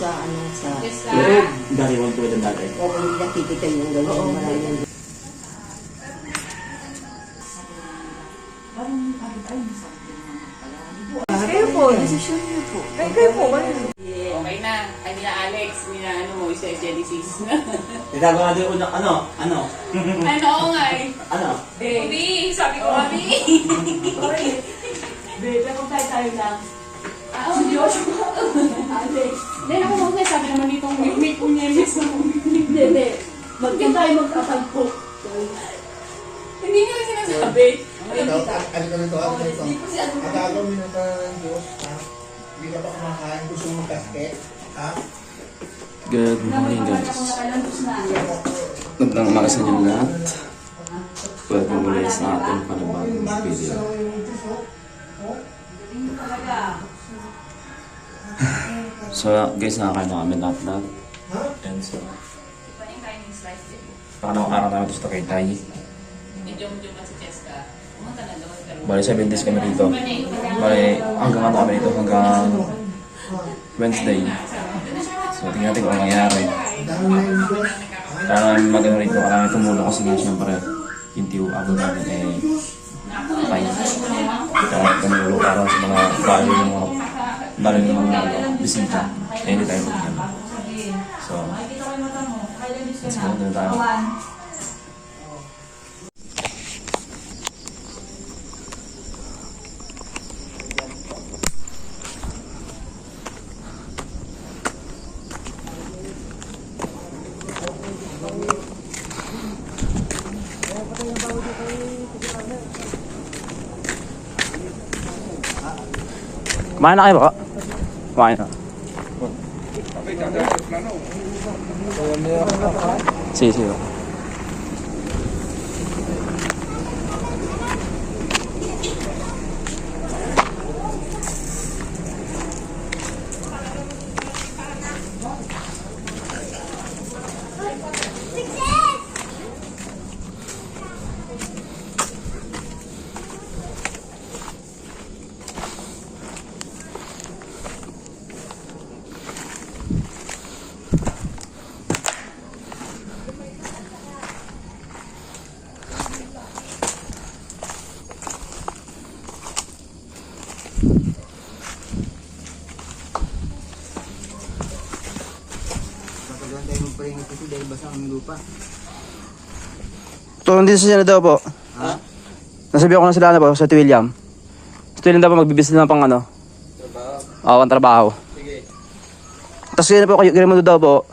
sa ano sa Pero dati wag tulad ng dati. o kung nakikita yung ganyan maraming Kayo po, decision niyo po. Kayo, kayo po, ano? Okay na. Ay, nila Alex, nila ano mo, isa Genesis. Natin yung unang ano, ano, ano oo nga eh. ano. Baby, sabi ko kami. Babe, kung tayo tayo lang. Ah, oh, Diyos. Alex. Then ako huwag na, sabi naman dito, may may punyemes na Hindi, hindi. Magkita tayo magkatagpo. Hindi yung sinasabi. Ano, ano ka nito? Ano nito? Hindi po siya. Ang gagawin mo ka ng Diyos, ha? Hindi ka pa kumakain, gusto mo kaske, ha? Good morning guys. Magandang umaga sa inyo lahat. Welcome muli sa ating panibagong video. So guys, nakakain na kami lahat-lahat. And so, pangalawang araw namin na doon. Pero Bali 7 days kami dito. Bali hanggang ano kami dito, hanggang Wednesday. So tingnan natin kung ano mangyayari. Kaya namin mag-ano rito, kaya namin tumulong kasi nga siyempre yung tiyo ako namin eh patay. Kaya tumulong para sa mga balo ng mga ng mga bisita. Hindi tayo magkano. So, let's go na tayo. Kumain na kayo ba? Kumain na. Sige, sige. Kapag tayo magpahinga kasi dahil basa ang lupa. So, hindi sila daw po. Ha? Nasabi ko na sila na po sa William. Sa William daw po magbibisit na pang ano. Trabaho? Oo, ang trabaho. Sige. Tapos yun po, kay Grimundo daw po.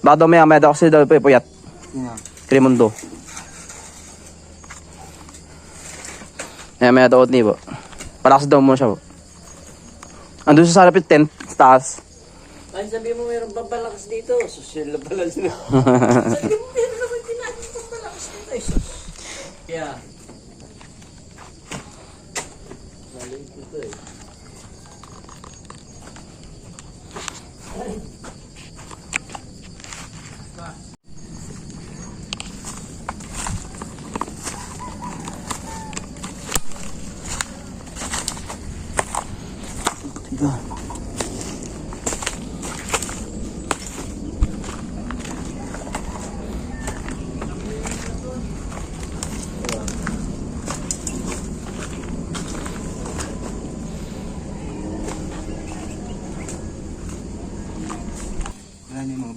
Baka daw maya maya daw kasi daw po puyat. Sino? Grimundo. Maya maya daw ni po. Palakas daw muna siya po. Andun sa sarap yung tent sa taas. Ay sabi mo mayroong babalakas dito. Social na pala sila. sabi mo meron naman tinatin babalakas dito. Sus. Yeah. Galing dito eh.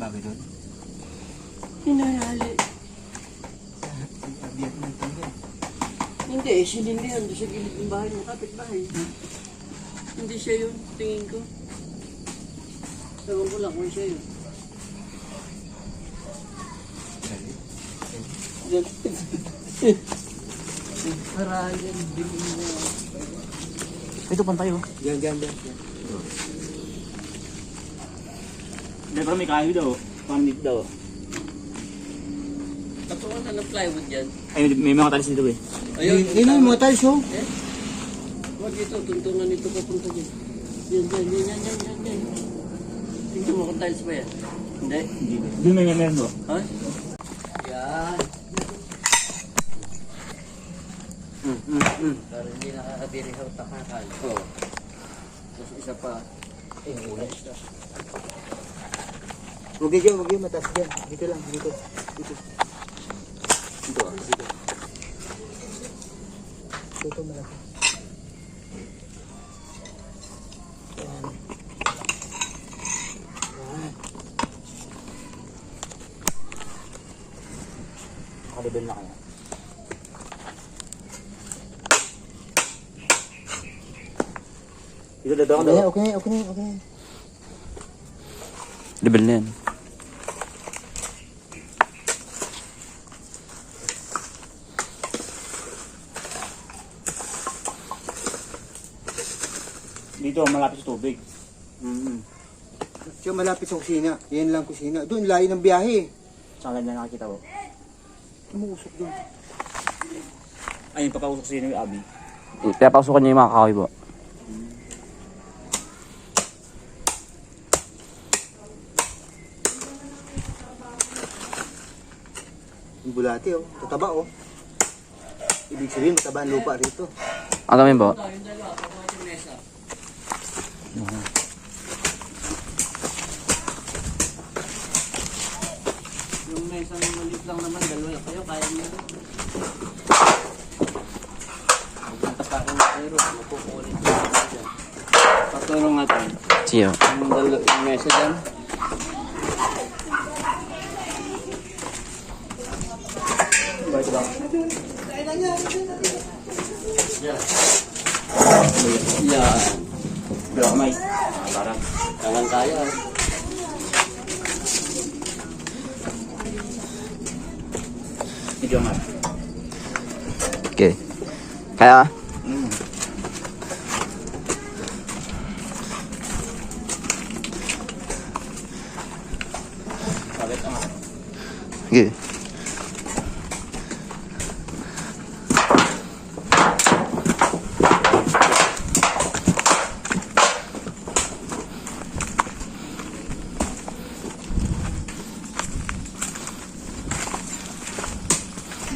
Bagay doon. Hinahali. Biyak ng tanggal. Hindi, eh, sinindi yan. Doon sa gilid ng bahay ng kapitbahay. Hindi siya yun, tingin ko. Ewan ko lang kung siya yun. Parayan, bilhin mo. Ito pan tayo. Diyan, diyan, diyan. diyan. Hindi, pero may kahoy daw. Panit daw. Katungan na ng plywood yan. Ay, may mga talis dito eh. Ayun, Ayun yung mga tiles, oh. Huwag ito, tuntungan nito papunta dyan. Yan, yan, yan, yan, yan, yan, yan. Tingnan mo kung tiles ba yan. Hindi. Doon may meron daw. Ha? Yan. Mm, mm, mm. Para hindi nakakabiri sa utak Oo. Tapos isa pa. Eh, ulas na. Huwag dyan, huwag dyan, mataas dyan. Dito lang, dito. Dito. Dito, ah, dito. Dito malaki. Yan. Yan. Nakalibel na kaya. Dito dadaan Okay, daw. okay, okay, okay. Level na yan. Dito, malapit sa tubig. Mm. Siya malapit sa kusina. Yan lang kusina. Doon, layo ng biyahe. Saan ganda nakakita ko? Umuusok doon. Ayun, papausok sa inyo yung Abi. Kaya pasukan niya yung mga kahoy po. Yung bulate, oh. Tataba, oh. Ibig sabihin, mataba ang lupa rito. Ang gamin po. Yung dalawa, pakuha yung mesa. Yung mesa ng maliit lang naman, dalawa kayo, kaya niyo. Magpunta pa ako ng Cairo, makukulit ko dyan. Patulong natin. Siyo. Yung, dalawa, yung mesa dyan. Yan. Dalawa kamay. Parang. Kailan kaya. Medyo nga. Okay. Kaya? Sabit ang Sige.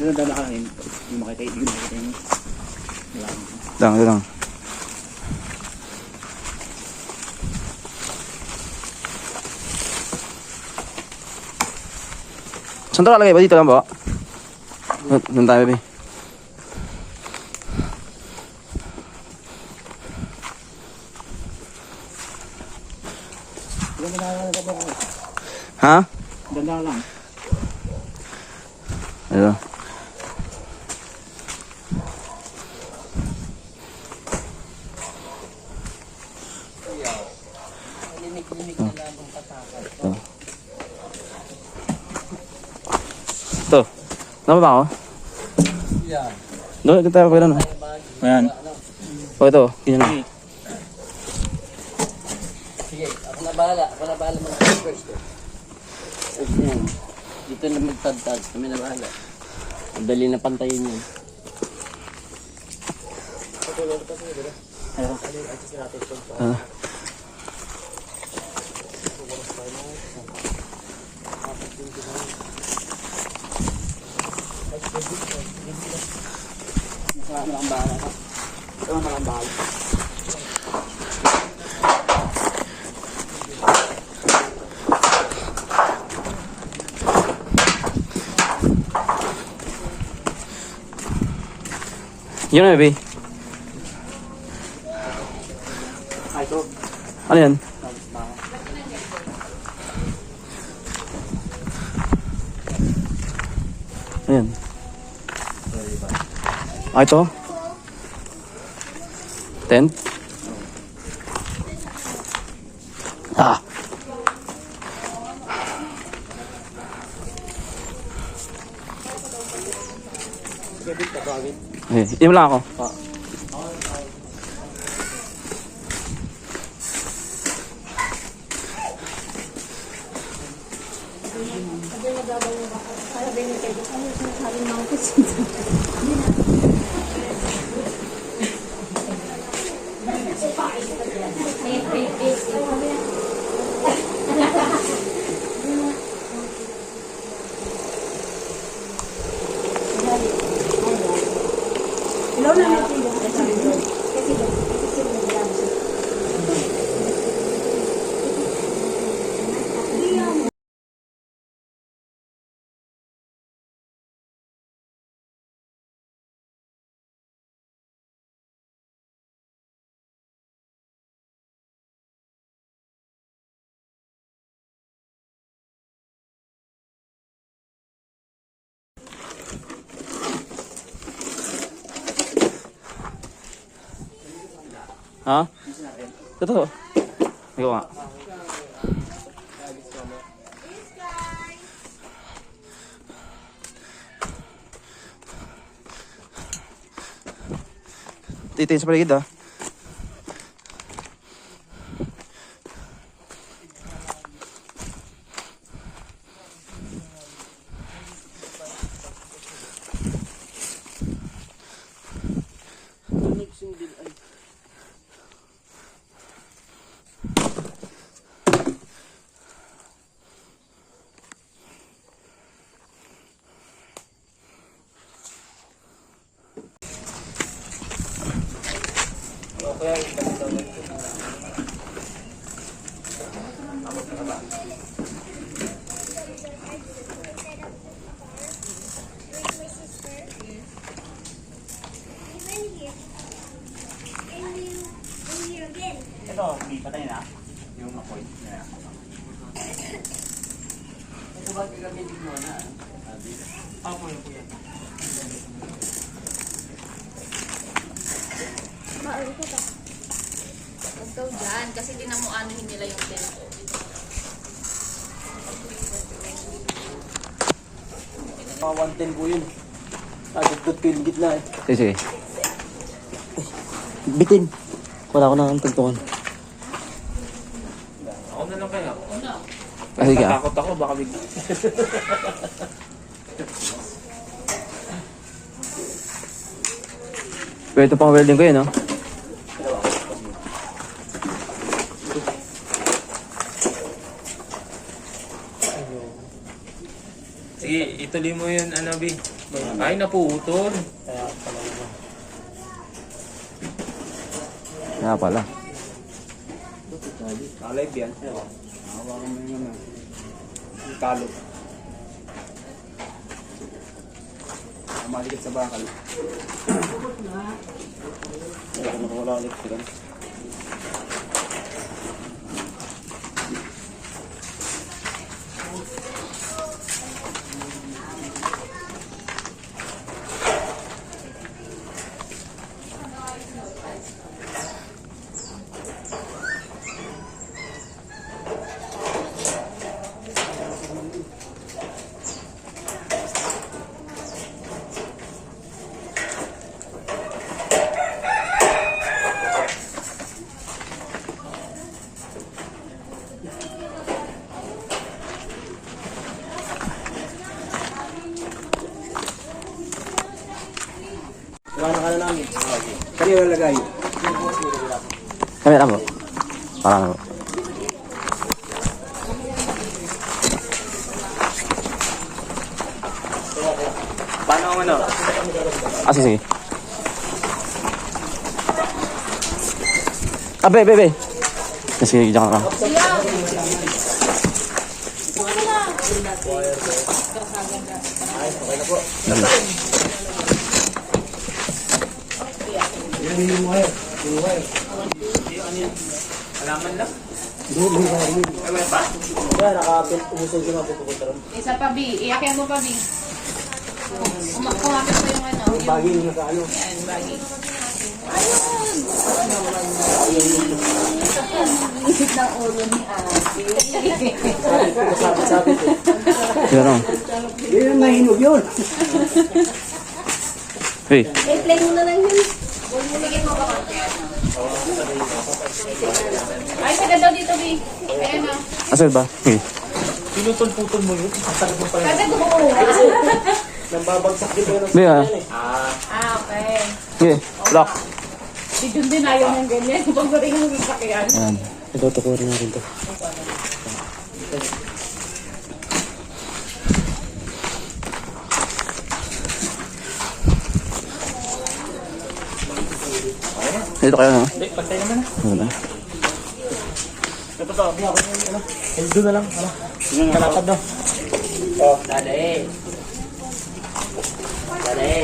Doon ang dala kanin. Hindi makita, hindi makita. Wala. Lang, ito lang. Saan ito lalagay ba? Dito lang ba? Doon tayo, baby. Ha? Ganda lang. Ito. Linig-linig na lang ang patakal. Ito. Nama ba ako? Yan. Doon, ito tayo pala no. Ayan. O ito, ganyan na. Sige, ako na bahala. Ako na bahala mga first. Dito na magtagtag. Kami na bahala. Ang dali na pantayin yun. Ah. Sa Yun na, baby. Ah, ito. Ano yan? Ayan. Ah, ito? Tent? Ah! Eh, inom lang ako. Daw na natin. Kasi daw. Kasi. Ha? Totoo. Ikaw nga. Titiin sa paligid ah. Nagsindil ay. Ito, hindi patay na. Yung apoy. Ito ba gagamitin mo na? Apoy, apoy yan. Huwag daw dyan, kasi dinamuanuhin nila yung tempo. Mga 110 po yun. Agad-gad ko yung gitna eh. Sige, sige. Bitin. Wala ko na ang tugtungan. Ako na lang kaya. Ah, sige ah. Takot ako, baka bigla. Ito pang welding ko yun, no? Sige, ituloy mo yun, ano, Bi. Ay, naputol. Kaya pala. Alive yan. Hawakan mo yung ano. Yung talo. Malikit sa bakal. Kaya kung nakawala ulit sila. Wala na ka na namin. Kanina nalagay. Kamera mo. Parang mo. Paano ang ano? Ah, sige, sige. Ah, be, be, be. Sige, diyan ka. Alaman lang. Kaya nakapit, umusog yung mga pupunta ron. Isa pa, B. Iyakin mo pa, B. Uma- Kumapit mo yung ano. Yung, Bagay yung nakaano. yan, bagi. Sabit-sabit eh. Yun, ano. Yun ang mahinog yun. Hey, I-play mo na lang yun. Sige mo ba konti? Ay, sagad daw dito, B. Ayan na. asan ba? Sige. Pinutol-putol mo yun. Sakit mo pala. Sagad ko. Nambabagsak din yun. Be, ah. Ah, okay. Sige, lock. Si Jun din ayaw ng ganyan. Pag rin yung sasakyan. Ayan. Ito, tukurin natin to. Dito kayo, no? Hindi, pantay naman. Wala. Ito to, ano? Doon na lang. Ano? Kalapad na. Oh, dali. Dali.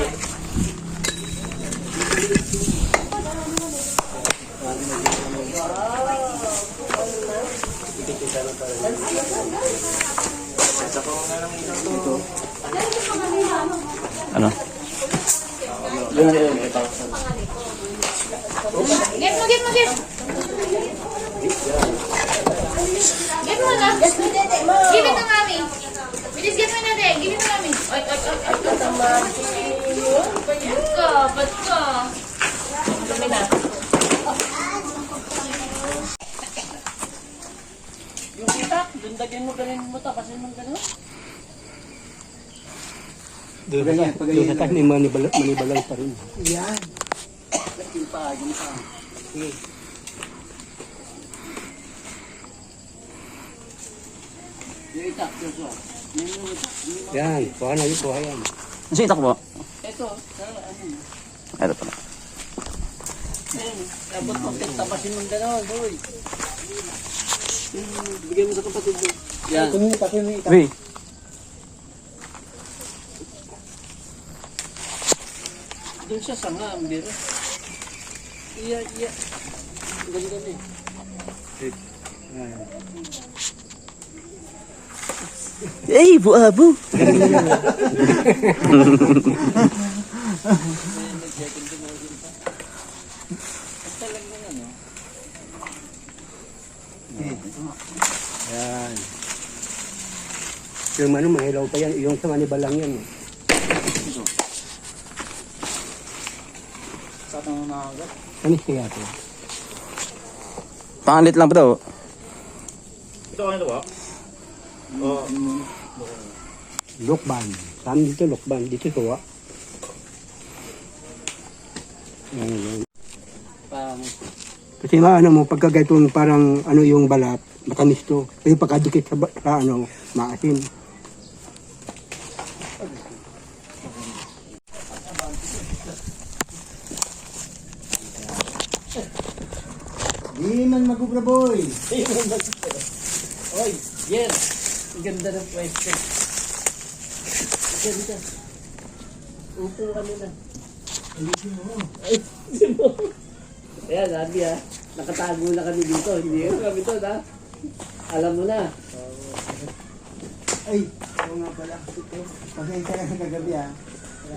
Ano? Get mo, get mo, get. Get mo na. Give it to mami. Bilis, get mo na, de. Give it to mami. Ay, ay, ay, ay. Ba't ka? Ba't ka? Dumi na. Yung itak, dundagin mo ganin mo tapasin mo gano'n. Doon sa doon sa tanim manibalang, pa rin. Yung pa, yung pa. Itak, itak. yung- Yan, kuha na yun, kuha yan. Ano siya itak po? Ito, sa ano. Ito pala. Ayun, dapat konting tapasin mo gano'n, boy. Bigay mo sa kapatid mo. Yan. Uy, Doon siya sanga, ang biro. Iya, iya. Galing galing. Hey, buabo! Yan. Yung ano, mahilaw pa yan. Yung sa manibalang yan. eh. Sa atang nakagat. Ano siya ito? Pangalit lang pa daw. Ito ano ba? Lokban. Saan dito lokban? Dito kuha. Yan, yan. Pang, Kasi maano mo, pagka ganitong parang ano yung balat, matamis to. Kasi pagkadikit sa, sa ano, maasim. Di man magubra boy. Oy, Jer. Ang ganda ng pwesto. Diyan, diyan. Upo kami na. Ay, alisin mo. Ayan, sabi ha. Nakatago na kami dito. Hindi kami to, ha? Alam mo na. Ay, oo nga pala. Pasensya ka sa kagabi ah. Wala,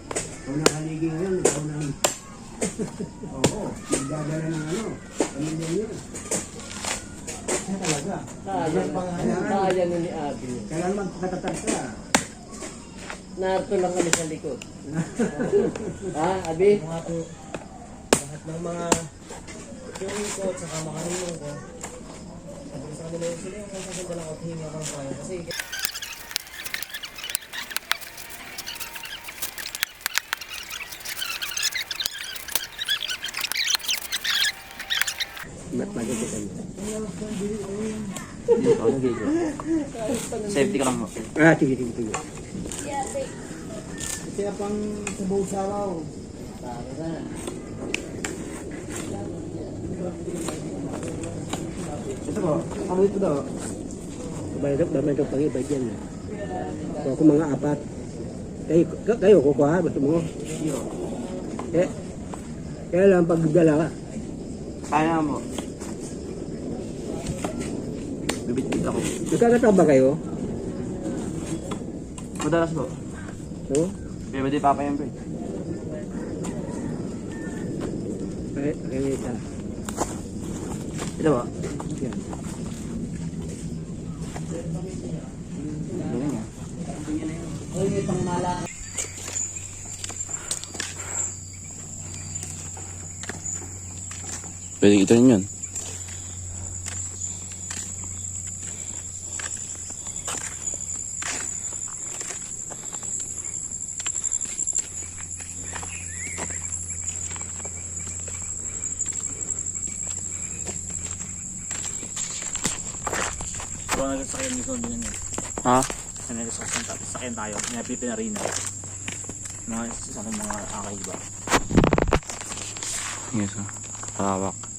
Ikaw na haligi ngayon. Ikaw na Oo, nagdadala ng ano, pamilya niyo. Kaya talaga. Kaya, kaya na ni Abby. Kailangan magpakatatag ka. Narto lang kami sa likod. ha, Abi? lahat ng mga yung ko at saka makarunong ko sabi ko sa kanila yung sila yung lang at hinga kang kaya kasi Ba't magkakatatag? Safety ka lang mo. Ah, sige, sige, sige. Kaya pang sabaw. Tama na. Ito po, ako ito daw. Bayad bayad ito pang ibay yan. So, ako mga apat. Kayo, kayo kukuha, gusto mo? Eh, kaya lang pagdala ka. Kaya mo. Bibit-bit ako. Nagkakataba kayo? Madalas po. No? Pero di papa yan, bro. Kaya, kaya ito. Ito ba? Yan. Galing ah. Pwede ito rin yun. Kung nagsasakyan dito, hindi yan eh. Ha? Kasi nagsasakyan tayo, sasakyan tayo, pinapipin na rin eh. Mga sa mga akay ba? Yes, ah. Palawak.